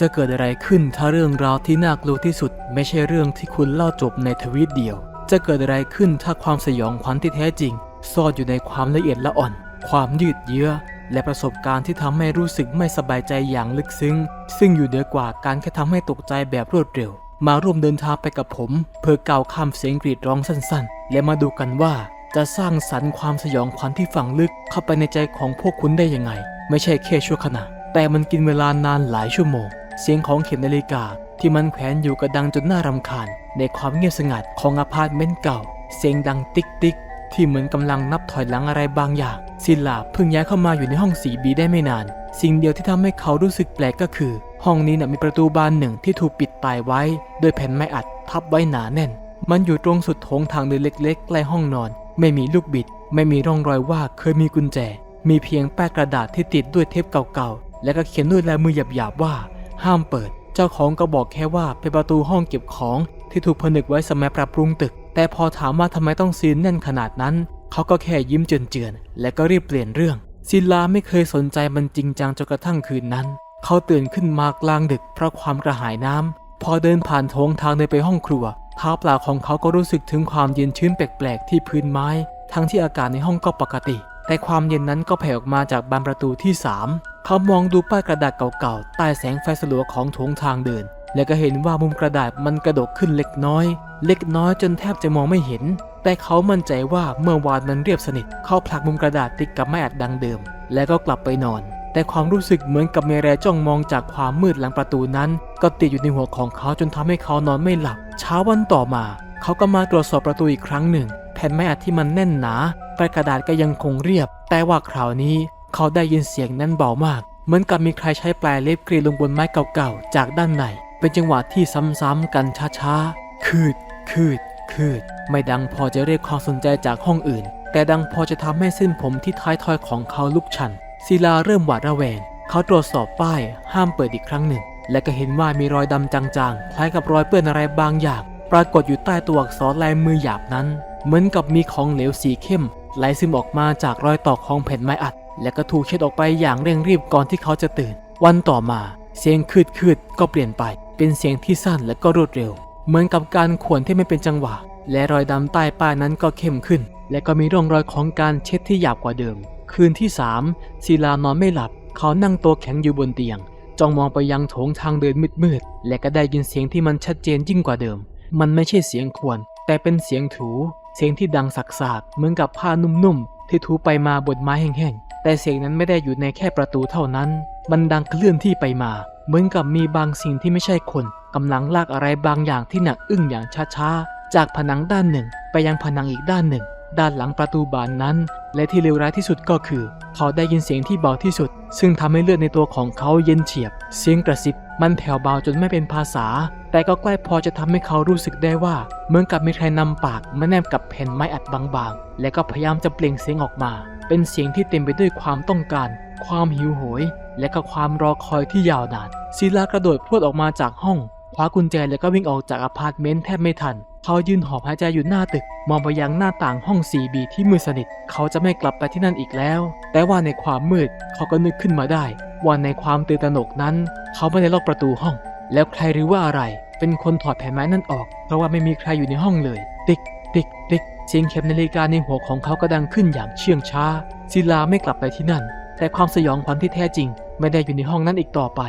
จะเกิดอะไรขึ้นถ้าเรื่องราวที่น่ากลัวที่สุด ไม่ใช่เรื่องที่คุณเล่าจบในทวีตเดียว จะเกิดอะไรขึ้นถ้าความสยองขวัญที่แท้จริง ซ่อนอยู่ในความละเอียดละอ่อน ความยืดเยื้อ และประสบการณ์ที่ทำให้รู้สึกไม่สบายใจอย่างลึกซึ้ง ซึ่งอยู่เหนือกว่าการแค่ทำให้ตกใจแบบรวดเร็ว มาร่วมเดินทางไปกับผม เพื่อก้าวข้ามเสียงกรีดร้องสั้น ๆ และมาดูกันว่า จะสร้างสรรค์ความสยองขวัญที่ฝังลึกเข้าไปในใจของพวกคุณได้ยังไง ไม่ใช่แค่ชั่วขณะ แต่มันกินเวลานานหลายชั่วโมง เสียงของเข็มนาฬิกาที่มันแขวนอยู่กระดังจนน่ารำคาญ ในความเงียบสงัดของอพาร์ตเมนต์เก่า เสียงดังติ๊กติ๊กที่เหมือนกำลังนับถอยหลังอะไรบางอย่าง ศิลาเพิ่งย้ายเข้ามาอยู่ในห้อง 4B ได้ไม่นาน สิ่งเดียวที่ทำให้เขารู้สึกแปลกก็คือ ห้องนี้นะมีประตูบานหนึ่งที่ถูกปิดตายไว้ด้วยแผ่นไม้อัดทับไว้หนาแน่น มันอยู่ตรงสุดโถงทางเดินเล็กๆ ใกล้ห้องนอน ไม่มีลูกบิด ไม่มีร่องรอยว่าเคยมีกุญแจ มีเพียงแป้กระดาษที่ติดด้วยเทปเก่าๆ และก็เขียนด้วยลายมือหยาบๆว่า ห้ามเปิด เจ้าของก็บอกแค่ว่าเป็นประตูห้องเก็บของที่ถูกผนึกไว้สมัยปรับปรุงตึก แต่พอถามว่าทำไมต้องซีนแน่นขนาดนั้น เขาก็แค่ยิ้มเจือนๆและก็รีบเปลี่ยนเรื่อง ศิลาไม่เคยสนใจมันจริงจังจนกระทั่งคืนนั้น เขาตื่นขึ้นมากลางดึกเพราะความกระหายน้ำพอเดินผ่านโถงทางเดินไปห้องครัวเท้าเปล่าของเขาก็รู้สึกถึงความเย็นชื้นแปลกๆที่พื้นไม้ ทั้งที่อากาศในห้องก็ปกติ แต่ความเย็นนั้นก็แผ่ออกมาจากบานประตูที่3 เขามองดูป้ายกระดาษเก่าๆ ใต้แสงไฟสลัวของโถงทางเดิน และก็เห็นว่ามุมกระดาษมันกระดกขึ้นเล็กน้อย เล็กน้อยจนแทบจะมองไม่เห็น แต่เขามั่นใจว่าเมื่อวานมันเรียบสนิท เขาผลักมุมกระดาษติดกับไม้อัดดังเดิม แล้วก็กลับไปนอน แต่ความรู้สึกเหมือนกับเมรจ้องมองจากความมืดหลังประตูนั้น ก็ติดอยู่ในหัวของเขาจนทำให้เขานอนไม่หลับ เช้าวันต่อมา เขาก็มาตรวจสอบประตูอีกครั้งหนึ่ง แผ่นไม้อัดที่มันแน่นหนาปลายกระดาษก็ยังคงเรียบ แต่ว่าคราวนี้ เขาได้ยินเสียงนั้นเบามาก เหมือนกับมีใครใช้ปลายเล็บกรีดลงบนไม้เก่าๆ จากด้านใน เป็นจังหวะที่ซ้ำๆกันช้าๆ คืด คืด คืด ไม่ดังพอจะเรียกความสนใจจากห้องอื่น แต่ดังพอจะทำให้เส้นผมที่ท้ายทอยของเขาลุกชัน ศิลาเริ่มหวาดระแวง เขาตรวจสอบป้าย ห้ามเปิดอีกครั้งหนึ่ง และก็เห็นว่ามีรอยดำจางๆ คล้ายกับรอยเปื้อนอะไรบางอย่าง ปรากฏอยู่ใต้ตัวอักษรลายมือหยาบนั้น เหมือนกับมีของเหลวสีเข้มไหลซึมออกมาจากรอยต่อของแผ่นไม้อัด และก็ถูกเช็ดออกไปอย่างเร่งรีบก่อนที่เขาจะตื่น วันต่อมาเสียงคืดคืดๆก็เปลี่ยนไป เป็นเสียงที่สั้นและก็รวดเร็ว เหมือนกับการขวนที่ไม่เป็นจังหวะ และรอยดำใต้ป้ายนั้นก็เข้มขึ้น และก็มีร่องรอยของการเช็ดที่หยาบกว่าเดิม คืนที่สามศิลานอนไม่หลับ เขานั่งตัวแข็งอยู่บนเตียงจ้องมองไปยังโถงทางเดินมืดๆและก็ได้ยินเสียงที่มันชัดเจนยิ่งกว่าเดิม มันไม่ใช่เสียงควรแต่เป็นเสียงถู เสียงที่ดังสักๆเหมือนกับผ้านุ่มๆ ที่ถูไปมาบนไม้แห้งๆ แต่เสียงนั้นไม่ได้อยู่ในแค่ประตูเท่านั้น มันดังเคลื่อนที่ไปมา เหมือนกับมีบางสิ่งที่ไม่ใช่คนกำลังลากอะไรบางอย่างที่หนักอึ้งอย่างช้าๆ จากผนังด้านหนึ่ง ไปยังผนังอีกด้านหนึ่ง ด้านหลังประตูบานนั้น และที่เลวร้ายที่สุดก็คือ เขาได้ยินเสียงที่เบาที่สุด ซึ่งทำให้เลือดในตัวของเขาเย็นเฉียบ เสียงกระซิบ มันแผ่วเบาจนไม่เป็นภาษา แต่ก็ใกล้พอจะทำให้เขารู้สึกได้ว่าเหมือนกับมีใครนำปากมาแนบกับแผ่นไม้อัดบางๆ และก็พยายามจะเปล่งเสียงออกมา เป็นเสียงที่เต็มไปด้วยความต้องการ ความหิวโหย และก็ความรอคอยที่ยาวนานศิลากระโดดพรวดออกมาจากห้องคว้ากุญแจแล้วก็วิ่งออกจากอพาร์ตเมนต์แทบไม่ทัน เขายืนหอบหายใจอยู่หน้าตึก มองไปยังหน้าต่างห้อง 4B ที่มืดสนิท เขาจะไม่กลับไปที่นั่นอีกแล้ว แต่ว่าในความมืดเขาก็นึกขึ้นมาได้ ว่าในความตื่นตระหนกนั้น เขาไม่ได้ล็อกประตูห้อง แล้วใครหรือว่าอะไร เป็นคนถอดแผ่นไม้นั่นออก เพราะว่าไม่มีใครอยู่ในห้องเลย ติ๊กติ๊กติ๊กเสียงเข็มนาฬิกาในหัวของเขาก็ดังขึ้นอย่างเชื่องช้า ศิลาไม่กลับไปที่นั่น แต่ความสยองขวัญที่แท้จริง ไม่ได้อยู่ในห้องนั้นอีกต่อไป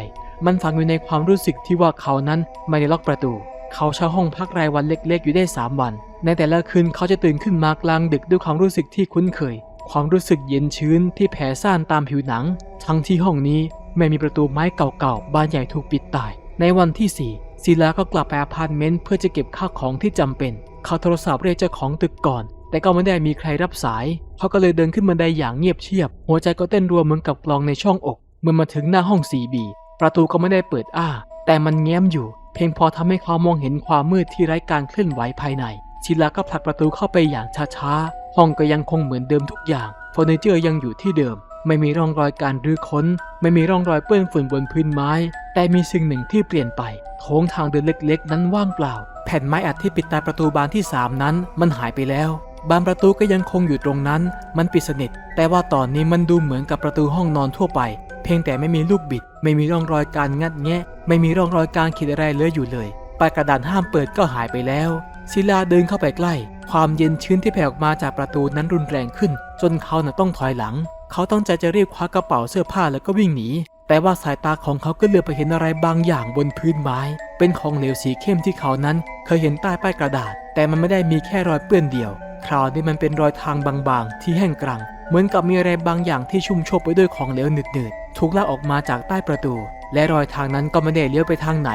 มันฝังอยู่ในความรู้สึกที่ว่าเขานั้นไม่ได้ล็อกประตู เขาเช่าห้องพักรายวันเล็ก ๆ อยู่ได้ 3 วัน ในแต่ละคืนเขาจะตื่นขึ้นมากลางดึกด้วยความรู้สึกที่คุ้นเคย ความรู้สึกเย็นชื้นที่แผ่ซ่านตามผิวหนัง ทั้งที่ห้องนี้ไม่มีประตูไม้เก่าๆ บานใหญ่ถูกปิดตาย ในวันที่ 4 ศิลาก็กลับไปอพาร์ตเมนต์เพื่อจะเก็บข้าวของที่จำเป็น เขาโทรศัพท์เรียกเจ้าของตึกก่อน แต่ก็ไม่ได้มีใครรับสาย เขาก็เลยเดินขึ้นบันไดอย่างเงียบเชียบ หัวใจก็เต้นรัวเหมือนกับกลองในช่องอก เมื่อมาถึงหน้าห้อง 4B ประตูก็ไม่ได้เปิดอ้า แต่มันแง้มอยู่ เพียงพอทำให้เขามองเห็นความมืดที่ไร้การเคลื่อนไหวภายในชิลาก็ผลักประตูเข้าไปอย่างช้าๆ ห้องก็ยังคงเหมือนเดิมทุกอย่างเฟอร์นิเจอร์ยังอยู่ที่เดิม ไม่มีร่องรอยการรื้อค้น ไม่มีร่องรอยเปื้อนฝุ่นบนพื้นไม้ แต่มีสิ่งหนึ่งที่เปลี่ยนไปโถงทางเดินเล็กๆ นั้นว่างเปล่า แผ่นไม้อัดที่ปิดตาประตูบานที่ 3 นั้น มันหายไปแล้วบานประตูก็ยังคงอยู่ตรงนั้น มันปิดสนิท แต่ว่าตอนนี้มันดูเหมือนกับประตูห้องนอนทั่วไป เพียงแต่ไม่มีลูกบิด ไม่มีร่องรอยการงัดแงะ ไม่มีร่องรอยการขีดอะไรเหลืออยู่เลยปลายกระดานห้ามเปิดก็หายไปแล้ว ศิลาเดินเข้าไปใกล้ ความเย็นชื้นที่แผ่ออกมาจากประตูนั้นรุนแรงขึ้น จนเขาน่ะต้องถอยหลัง เขาตั้งใจจะรีบคว้ากระเป๋าเสื้อผ้าแล้วก็วิ่งหนี แต่ว่าสายตาของเขาก็เหลือบไปเห็นอะไรบางอย่างบนพื้นไม้ เป็นของเหลวสีเข้มที่เขานั้นเคยเห็นใต้ป้ายกระดาษ แต่มันไม่ได้มีแค่รอยเปื้อนเดียว คราวนี้มันเป็นรอยทางบางๆ ที่แห้งกรัง เหมือนกับมีอะไรบางอย่างที่ชุ่มโชกไปด้วยของเหลวหนืดๆ ถูกลากออกมาจากใต้ประตู และรอยทางนั้นก็ไม่ได้เลี้ยวไปทางไหน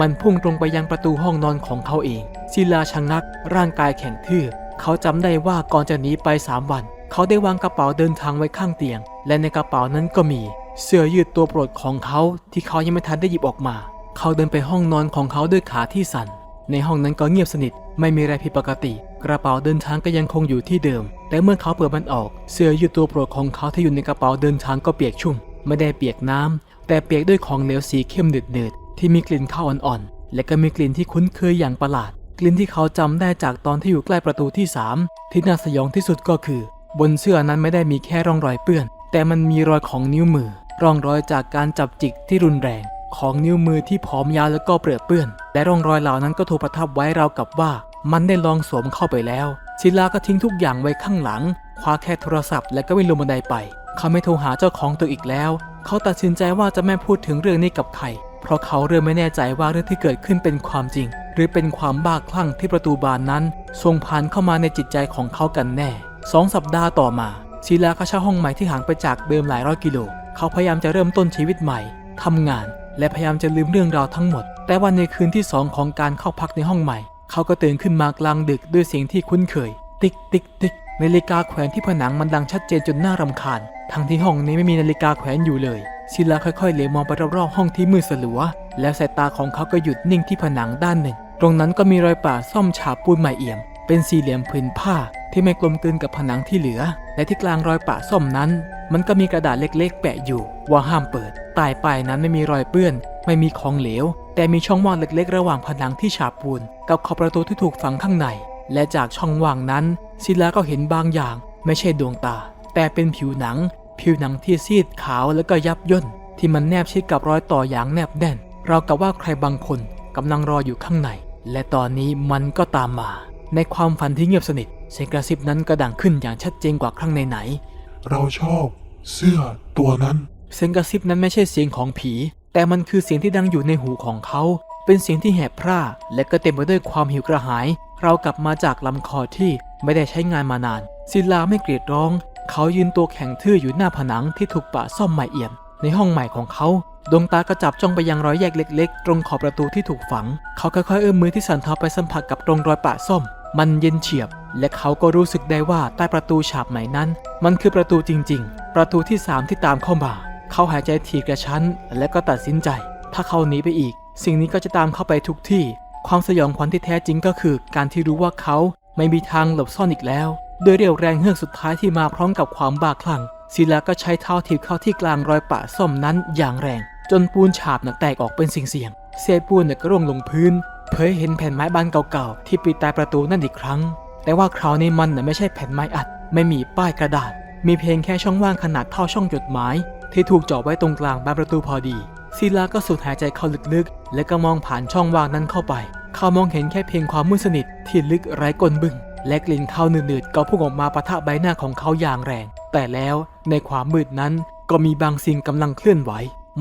มันพุ่งตรงไปยังประตูห้องนอนของเขาเองศิลาชะงัก ร่างกายแข็งทื่อ เขาจำได้ว่าก่อนจะหนีไป3วัน เขาได้วางกระเป๋าเดินทางไว้ข้างเตียง และในกระเป๋านั้นก็มี เสื้อยืดตัวโปรดของเขาที่เขายังไม่ทันได้หยิบออกมา เขาเดินไปห้องนอนของเขาด้วยขาที่สั่นในห้องนั้นก็เงียบสนิท ไม่มีอะไรผิดปกติ กระเป๋าเดินทางก็ยังคงอยู่ที่เดิม แต่เมื่อเขาเปิดมันออก เสื้อยืดตัวโปรดของเขาที่อยู่ในกระเป๋าเดินทางก็เปียกชุ่ม ไม่ได้เปียกน้ำแต่เปียกด้วยของเหลวสีเข้มเดือดๆที่มีกลิ่นข้าวอ่อนๆ และก็มีกลิ่นที่คุ้นเคยอย่างประหลาด กลิ่นที่เขาจำได้จากตอนที่อยู่ใกล้ประตูที่ 3 ที่น่าสยองที่สุดก็คือ บนเสื้อนั้นไม่ได้มีแค่ร่องรอยเปื้อน แต่มันมีรอยของนิ้วมือ ร่องรอยจากการจับจิกที่รุนแรง ของนิ้วมือที่ผอมยาวแล้วก็เปรอะเปื้อน และร่องรอยเหล่านั้นก็ถูกประทับไว้ราวกับว่า มันได้ลองสวมเข้าไปแล้ว ศิลาก็ทิ้งทุกอย่างไว้ข้างหลังคว้าแค่โทรศัพท์และก็วิ่งลงบันไดไป เขาไม่โทรหาเจ้าของตัวอีกแล้ว เขาตัดสินใจว่าจะไม่พูดถึงเรื่องนี้กับใคร เพราะเขาเริ่มไม่แน่ใจว่าเรื่องที่เกิดขึ้นเป็นความจริง หรือเป็นความบ้าคลั่งที่ประตูบานนั้นส่งผ่านเข้ามาในจิตใจของเขากันแน่สองสัปดาห์ต่อมาศิลาก็เช่าห้องใหม่ที่ห่างไปจากเดิมหลายร้อยกิโล เขาพยายามจะเริ่มต้นชีวิตใหม่ทำงาน และพยายามจะลืมเรื่องราวทั้งหมด แต่วันในคืนที่สองของการเข้าพักในห้องใหม่ เขาก็ตื่นขึ้นมากลางดึกด้วยเสียงที่คุ้นเคย ติ๊กติ๊กติ๊ก นาฬิกาแขวนที่ผนังมันดังชัดเจนจนน่ารำคาญ ทั้งที่ห้องนี้ไม่มีนาฬิกาแขวนอยู่เลย ศิลาค่อยๆเหลียวมองไปรอบๆห้องที่มืดสลัว แล้วสายตาของเขาก็หยุดนิ่งที่ผนังด้านหนึ่ง ตรงนั้นก็มีรอยป่าซ่อมฉาบปูนใหม่เอี่ยม เป็นสี่เหลี่ยมผืนผ้าที่ไม่กลมกลืนกับผนังที่เหลือ และที่กลางรอยป่าซ่อมนั้น มันก็มีกระดาษเล็กๆ แปะอยู่ ว่าห้ามเปิดใต้ป้ายนั้นไม่มีรอยเปื้อน ไม่มีของเหลว แต่มีช่องว่างเล็กๆ ระหว่างผนังที่ฉาบปูน กับขอบประตูที่ถูกฝังข้างใน และจากช่องว่างนั้น ศิลาก็เห็นบางอย่างไม่ใช่ดวงตา แต่เป็นผิวหนัง ผิวหนังที่ซีดขาวแล้วก็ยับย่นที่มันแนบชิดกับรอยต่ออย่างแนบแน่น เรากับว่าใครบางคนกำลังรออยู่ข้างใน และตอนนี้มันก็ตามมา ในความฝันที่เงียบสนิทเสียงกระซิบนั้นก็ดังขึ้นอย่างชัดเจนกว่าครั้งไหนๆเราชอบ เสื้อตัวนั้น เสียงกระซิบนั้นไม่ใช่เสียงของผี แต่มันคือเสียงที่ดังอยู่ในหูของเขา เป็นเสียงที่แหบพร่าและก็เต็มไปด้วยความหิวกระหาย เรากลับมาจากลำคอที่ไม่ได้ใช้งานมานาน ศิลาไม่เกลียดร้อง เขายืนตัวแข็งทื่ออยู่หน้าผนังที่ถูกปะซ่อมใหม่เอี่ยม ในห้องใหม่ของเขา ดวงตากระจับจ้องไปยังรอยแยกเล็กๆ ตรงขอบประตูที่ถูกฝัง เขาค่อยๆเอื้อมมือที่สันเทาไปสัมผัสกับตรงรอยปะซ่อม มันเย็นเฉียบ และเขาก็รู้สึกได้ว่าใต้ประตูฉาบใหม่นั้น มันคือประตูจริง ๆ ประตูที่สามที่ตามเข้ามา เขาหายใจถี่กระชั้น และก็ตัดสินใจ ถ้าเขาหนีไปอีก สิ่งนี้ก็จะตามเข้าไปทุกที่ ความสยองขวัญที่แท้จริงก็คือ การที่รู้ว่าเขาไม่มีทางหลบซ่อนอีกแล้ว โดยเรี่ยวแรงเฮือกสุดท้ายที่มาพร้อมกับความบ้าคลั่งศิลาก็ใช้เท้าถีบเข้าที่กลางรอยปะซ่อมนั้นอย่างแรง จนปูนฉาบน่ะแตกออกเป็นสิ่งเสียงเศษปูนก็ร่วงลงพื้น เผยเห็นแผ่นไม้บานเก่าๆที่ปิดตายประตูนั่นอีกครั้ง แต่ว่าคราวนี้มันไม่ใช่แผ่นไม้อัด ไม่มีป้ายกระดาษ มีเพียงแค่ช่องว่างขนาดเท่าช่องจดหมาย ที่ถูกเจาะไว้ตรงกลางบานประตูพอดี ศิลาก็สูดหายใจเข้าลึกๆ และก็มองผ่านช่องว่างนั้นเข้าไป เขามองเห็นแค่เพียงความมืดสนิทที่ลึกไร้ก้นบึ้งและกลิ่นข้าวหนืดๆก็พุ่งออกมาปะทะใบหน้าของเขาอย่างแรง แต่แล้วในความมืดนั้นก็มีบางสิ่งกำลังเคลื่อนไหว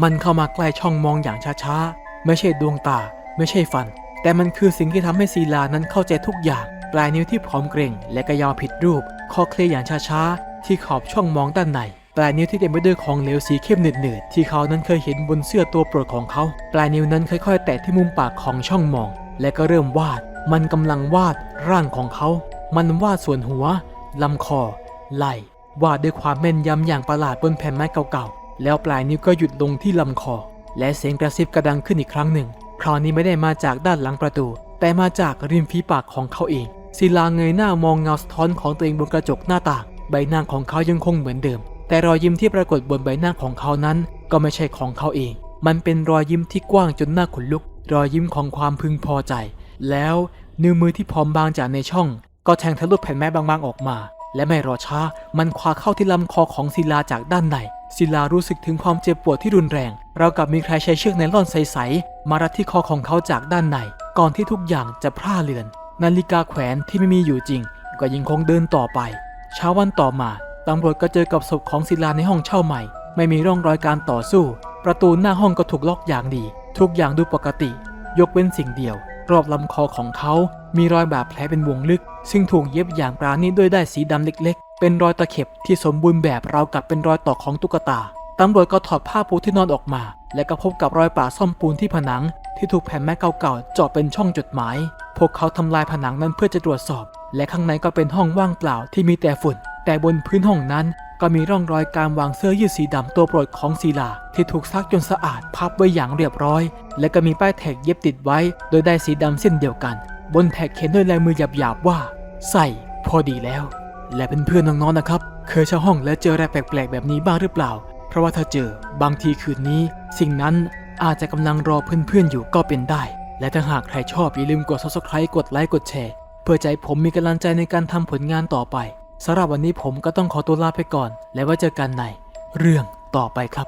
มันเข้ามาใกล้ช่องมองอย่างช้าๆ ไม่ใช่ดวงตา ไม่ใช่ฟัน แต่มันคือสิ่งที่ทำให้ศิลานั้นเข้าใจทุกอย่าง ปลายนิ้วที่ผอมเกร็งและก็ยาวผิดรูปคอเคลียอย่างช้าๆ ที่ขอบช่องมองด้านใน ปลายนิ้วที่เต็มไปด้วยของเหลวสีเข้มหนืดๆที่เขานั้นเคยเห็นบนเสื้อตัวโปรดของเขา ปลายนิ้วนั้นค่อยๆ แตะที่มุมปากของช่องมอง และก็เริ่มวาด มันกำลังวาดร่างของเขา มันวาดส่วนหัวลำคอ ไหล่ วาดด้วยความแม่นยำอย่างประหลาดบนแผ่นไม้เก่าๆ แล้วปลายนิ้วก็หยุดลงที่ลำคอ และเสียงกระซิบกระดังขึ้นอีกครั้งหนึ่ง คราวนี้ไม่ได้มาจากด้านหลังประตู แต่มาจากริมฝีปากของเขาเอง ศิลาเงยหน้ามองเงาสะท้อนของตัวเองบนกระจกหน้าต่าง ใบหน้าของเขายังคงเหมือนเดิม แต่รอยยิ้มที่ปรากฏบนใบหน้าของเขานั้น ก็ไม่ใช่ของเขาเอง มันเป็นรอยยิ้มที่กว้างจนหน้าขนลุก รอยยิ้มของความพึงพอใจ แล้วนิ้วมือที่พร้อมบางจากในช่อง ก็แทงทะลุแผ่นไม้บางๆออกมา และไม่รอช้า มันคว้าเข้าที่ลำคอของศิลาจากด้านในศิลารู้สึกถึงความเจ็บปวดที่รุนแรง เราวกับมีใครใช้เชือกไนล่อนใสๆมารัดที่คอของเขาจากด้านใน ก่อนที่ทุกอย่างจะพร่าเลือน นาฬิกาแขวนที่ไม่มีอยู่จริง ก็ยังคงเดินต่อไป เช้าวันต่อมา ตำรวจก็เจอกับศพของศิลาในห้องเช่าใหม่ ไม่มีร่องรอยการต่อสู้ ประตูหน้าห้องก็ถูกล็อกอย่างดี ทุกอย่างดูปกติ ยกเว้นสิ่งเดียว รอบลำคอของเขามีรอยบาดแผลเป็นวงลึก ซึ่งถูกเย็บอย่างปราณีตด้วยได้ายสีดำเล็ก ๆ เป็นรอยตะเข็บที่สมบูรณ์แบบราวกับเป็นรอยต่อของตุ๊กตาตำรวจก็ถอดผ้าปูที่นอนออกมา และก็พบกับรอยป่าซ่อมปูนที่ผนัง ที่ถูกแผ่นไม้เก่าๆเจาะเป็นช่องจดหมาย พวกเขาทำลายผนังนั้นเพื่อจะตรวจสอบ และข้างในก็เป็นห้องว่างเปล่าที่มีแต่ฝุ่น แต่บนพื้นห้องนั้นก็มีร่องรอยการวางเสื้อยืดสีดำตัวโปรดของศิลา ที่ถูกซักจนสะอาดพับไว้อย่างเรียบร้อย และก็มีป้ายแท็กเย็บติดไว้ โดยได้สีดำเส้นเดียวกัน บนแท็กเขียนด้วยลายมือหยาบๆว่า ใส่พอดีแล้ว และเพื่อนๆน้องๆนะครับ เคยเช่าห้องและเจออะไรแปลกๆแบบนี้บ้างหรือเปล่า เพราะว่าถ้าเจอบางทีคืนนี้ สิ่งนั้นอาจจะกำลังรอเพื่อนๆอยู่ก็เป็นได้ และถ้าหากใครชอบอย่าลืมกด subscribe กดไลค์กดแชร์เพื่อใจผมมีกำลังใจในการทำผลงานต่อไป สำหรับวันนี้ผมก็ต้องขอตัวลาไปก่อน และไว้เจอกันในเรื่องต่อไปครับ